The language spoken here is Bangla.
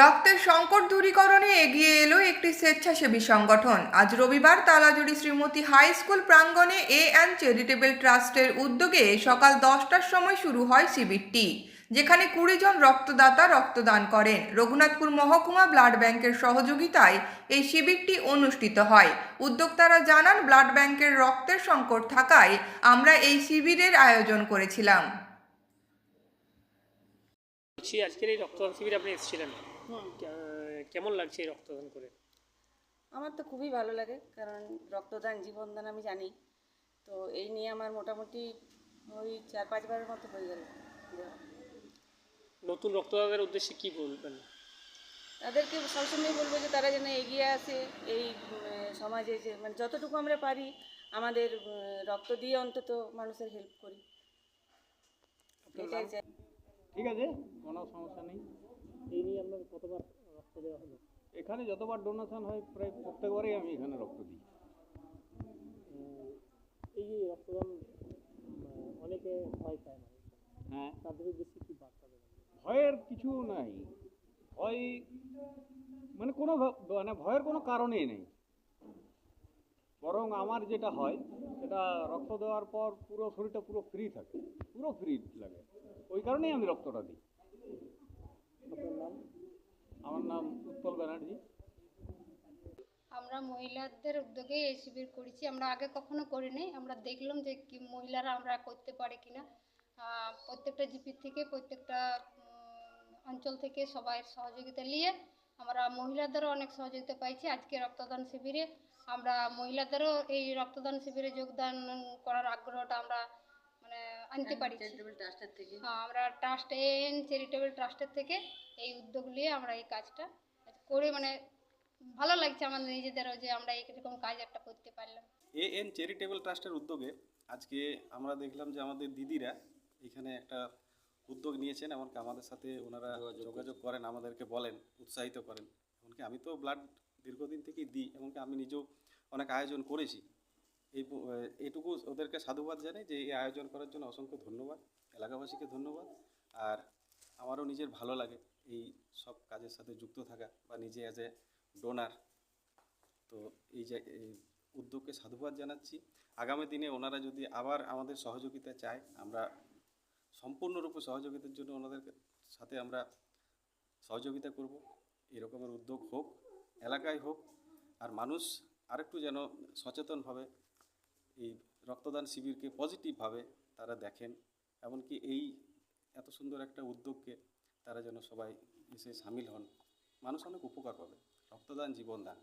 রক্তের সংকট দূরীকরণে এগিয়ে এলো একটি স্বেচ্ছাসেবী সংগঠন। আজ রবিবার তালাজুড়ি শ্রীমতী হাই স্কুল প্রাঙ্গণে এ অ্যান্ড চ্যারিটেবল ট্রাস্টের উদ্যোগে সকাল দশটার সময় শুরু হয় শিবিরটি, যেখানে কুড়ি জন রক্তদাতা রক্তদান করেন। রঘুনাথপুর মহকুমা ব্লাড ব্যাংকের সহযোগিতায় এই শিবিরটি অনুষ্ঠিত হয়। উদ্যোক্তারা জানান, ব্লাড ব্যাংকের রক্তের সংকট থাকায় আমরা এই শিবিরের আয়োজন করেছিলাম। আজকের এই রক্তদান শিবিরে আপনি এসেছিলেন? কেমন লাগছে এই রক্তদান করে? আমার তো খুবই ভালো লাগে কারণ রক্তদান জীবনদান আমি জানি। তো এই নিয়ে আমার মোটামুটি ওই চার পাঁচবারের মতো হয়ে গেল। নতুন রক্তদাতাদের উদ্দেশ্যে কি বলবেন? তাদেরকে সবসময় বলব যে তারা যেন এগিয়ে আসে এই সমাজে যে মানে যতটুকু আমরা পারি আমাদের রক্ত দিয়ে অন্তত মানুষের হেল্প করি। এটাই ঠিক আছে কোনো সমস্যা নেই। এই নিয়ে আপনার কতবার রক্ত দেওয়া হলো? এখানে যতবার ডোনেশন হয় প্রায় প্রত্যেকবারই আমি এখানে রক্ত দিই। এই যে রক্তদান অনেকে ভয় পায় না। হ্যাঁ। তাদের উদ্দেশ্যে কি বার্তা ভয়ের কিছু নাই। ভয় মানে কোনো মানে ভয়ের কোনো কারণই নেই। বরং আমার যেটা হয় সেটা রক্ত দেওয়ার পর পুরো শরীরটা পুরো ফ্রি থাকে। পুরো ফ্রি লাগে। ওই কারণেই আমি রক্তটা দিই। আমার নাম উৎপল ব্যানার্জি। আমরা মহিলাদের উদ্যোগে এই শিবির করেছি। আমরা আগে কখনো করিনি। আমরা দেখলাম যে কি মহিলারা আমরা করতে পারে কিনা। প্রত্যেকটা জিপির থেকে, প্রত্যেকটা অঞ্চল থেকে সবাই সহযোগিতা নিয়ে আমরা মহিলাদেরও অনেক সহযোগিতা পাইছি। আজকে রক্তদান শিবিরে আমরা মহিলাদেরও এই রক্তদান শিবিরে যোগদান করার আগ্রহটা আমরা আনতে পারি ট্রাস্টের থেকে। হ্যাঁ আমরা ট্রাস্ট এন চ্যারিটেবল ট্রাস্টের থেকে এই উদ্যোগ নিয়ে আমরা এই কাজটা করে মানে ভালো লাগছে আমাদের নিজেদেরও যে আমরা এরকম কাজ একটা করতে পারলাম। এ এন চ্যারিটেবল ট্রাস্টের উদ্যোগে আজকে আমরা দেখলাম যে আমাদের দিদিরা এখানে একটা উদ্যোগ নিয়েছেন এমনকি আমাদের সাথে ওনারা যোগাযোগ করেন আমাদেরকে বলেন উৎসাহিত করেন। এমনকি আমি তো ব্লাড দীর্ঘদিন থেকেই দিই এমনকি আমি নিজেও অনেক আয়োজন করেছি। এই এইটুকু ওদেরকে সাধুবাদ জানাই যে এই আয়োজন করার জন্য অসংখ্য ধন্যবাদ, এলাকাবাসীকে ধন্যবাদ। আর আমারও নিজের ভালো লাগে এই সব কাজের সাথে যুক্ত থাকা বা নিজে অ্যাজ এ ডোনার তো এই যে উদ্যোগকে সাধুবাদ জানাচ্ছি। আগামী দিনে ওনারা যদি আবার আমাদের সহযোগিতা চায়, আমরা সম্পূর্ণরূপে সহযোগিতার জন্য ওনাদের সাথে আমরা সহযোগিতা করব। এরকমের উদ্যোগ হোক, এলাকায় হোক, আর মানুষ আরেকটু যেন সচেতনভাবে এই রক্তদান শিবিরকে পজিটিভভাবে তারা দেখেন, এমনকি এই এত সুন্দর একটা উদ্যোগকে তারা যেন সবাই এসে সামিল হন। মানুষ অনেক উপকার পাবে। রক্তদান জীবনদান।